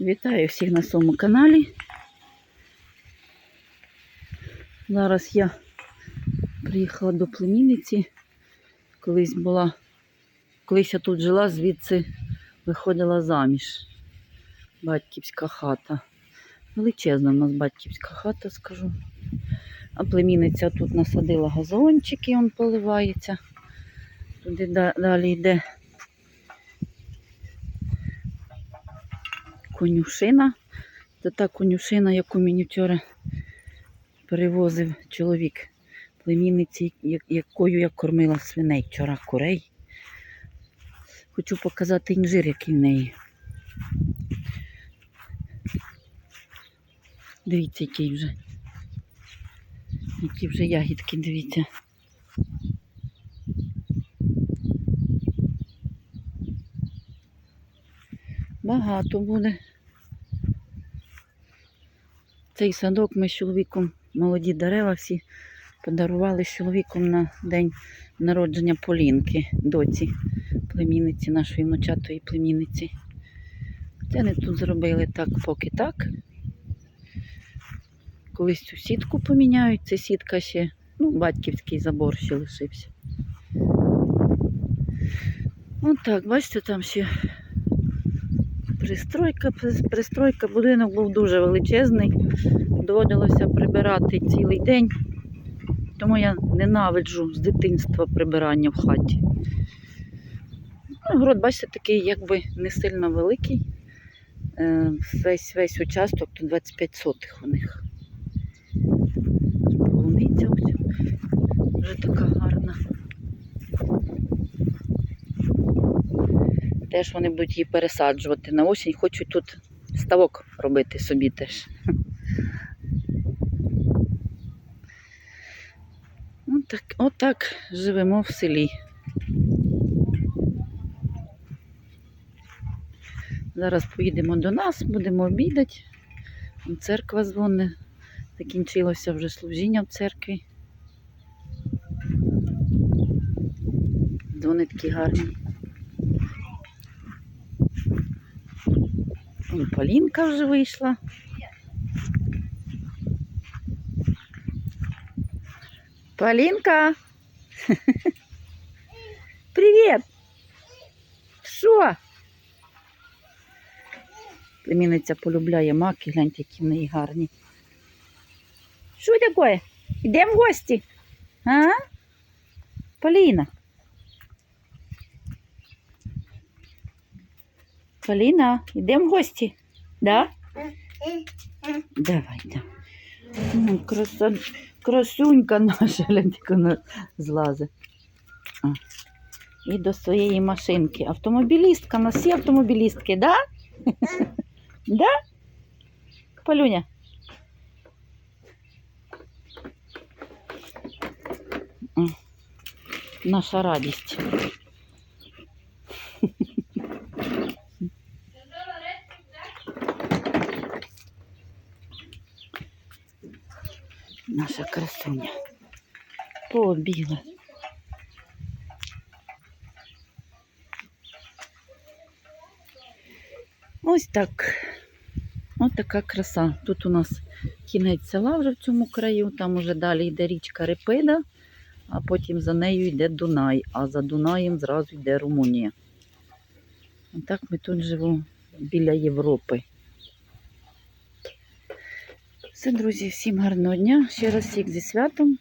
Вітаю всіх на своєму каналі. Зараз я приїхала до племінниці. Колись була, колись я тут жила, звідси виходила заміж. Батьківська хата. Величезна в нас батьківська хата, скажу. А племінниця тут насадила газончики, он поливається. Туди далі йде конюшина. Це та конюшина, яку мені вчора перевозив чоловік племінниці, якою я кормила свиней вчора курей. Хочу показати інжир, який в неї. Дивіться, який вже. Які вже ягідки, дивіться. Багато буде. Цей садок ми з чоловіком, молоді дерева всі подарували з чоловіком на день народження Полінки, доці, племінниці нашої внучатої племінниці. Це не тут зробили так, поки так. Колись цю сітку поміняють, це сітка ще, ну, батьківський забор ще лишився. Ось так, бачите, там ще пристройка, пристройка, будинок був дуже величезний. Доводилося прибирати цілий день. Тому я ненавиджу з дитинства прибирання в хаті. Ну, Город, бачите, такий якби не сильно великий. Е, Весь весь участок то 25 сотих у них. Полуниця ось вже така гарна. Теж вони будуть її пересаджувати на осінь, хочуть тут ставок робити собі теж. Отак, отак живемо в селі. Зараз поїдемо до нас, будемо обідати. Церква дзвонить. Закінчилося вже служіння в церкві. Дзвони такі гарні. Вон Полінка вже вийшла. Полінка! Привіт! Що? Племінниця полюбляє маки, гляньте, які в неї гарні. Що таке? Йдемо в гості? А? Поліна. Поліна, йдемо в гості? Да? Давай, да. Ну, краса... Красунька наша, вона злазить. А. І до своєї машинки. Автомобілістка, у нас всі автомобілістки, да? Да? Полюня? Наша радість. Наша красуня. Побігла. Ось так. Ось така краса. Тут у нас кінець села вже в цьому краю, там уже далі йде річка Репида, а потім за нею йде Дунай, а за Дунаєм зразу йде Румунія. Отак ми тут живемо біля Європи. Все, друзі, всім гарного дня. Ще раз всіх зі святом.